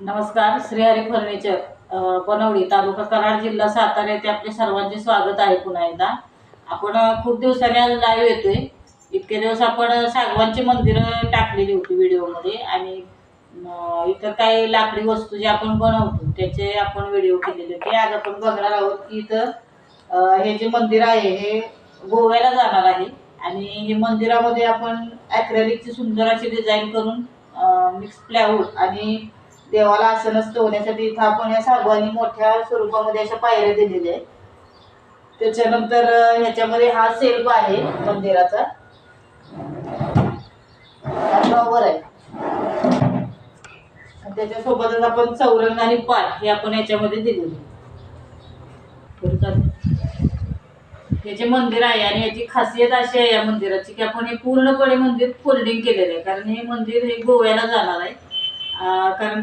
नमस्कार श्रीहरी फर्निचर बनवली तालुका कराड जिल्हा सातारा येथे आपले सर्वांचे स्वागत आहे पुन्हा एकदा. आपण खूप दिवसांनी आज लाईव्ह येतोय. इतके दिवस आपण सागवानची मंदिरं टाकलेली होती व्हिडिओमध्ये आणि इतर काही लाकडी वस्तू जे आपण बनवतो त्याचे आपण व्हिडिओ केलेले होते. आज आपण बघणार आहोत की इथं हे जे मंदिर आहे हे गोव्याला जाणार आहे. आणि हे मंदिरामध्ये आपण ॲक्रेलिकची सुंदर अशी डिझाईन करून मिक्स प्लॅवूड आणि देवाला आसनस्थ होण्यासाठी इथं आपण या सागवानी मोठ्या स्वरूपामध्ये अशा पायऱ्या दिलेल्या आहेत. त्याच्यानंतर ह्याच्यामध्ये हा सेल्फ आहे मंदिराचा. हा आहे. आणि त्याच्यासोबतच आपण चौरंग आणि पाठ हे आपण याच्यामध्ये दिलेले आहे. हे जे मंदिर आहे आणि याची खासियत अशी आहे या मंदिराची की आपण हे पूर्णपणे मंदिर फोल्डिंग केलेलं आहे. कारण हे मंदिर हे गोव्याला जाणार आहे. कारण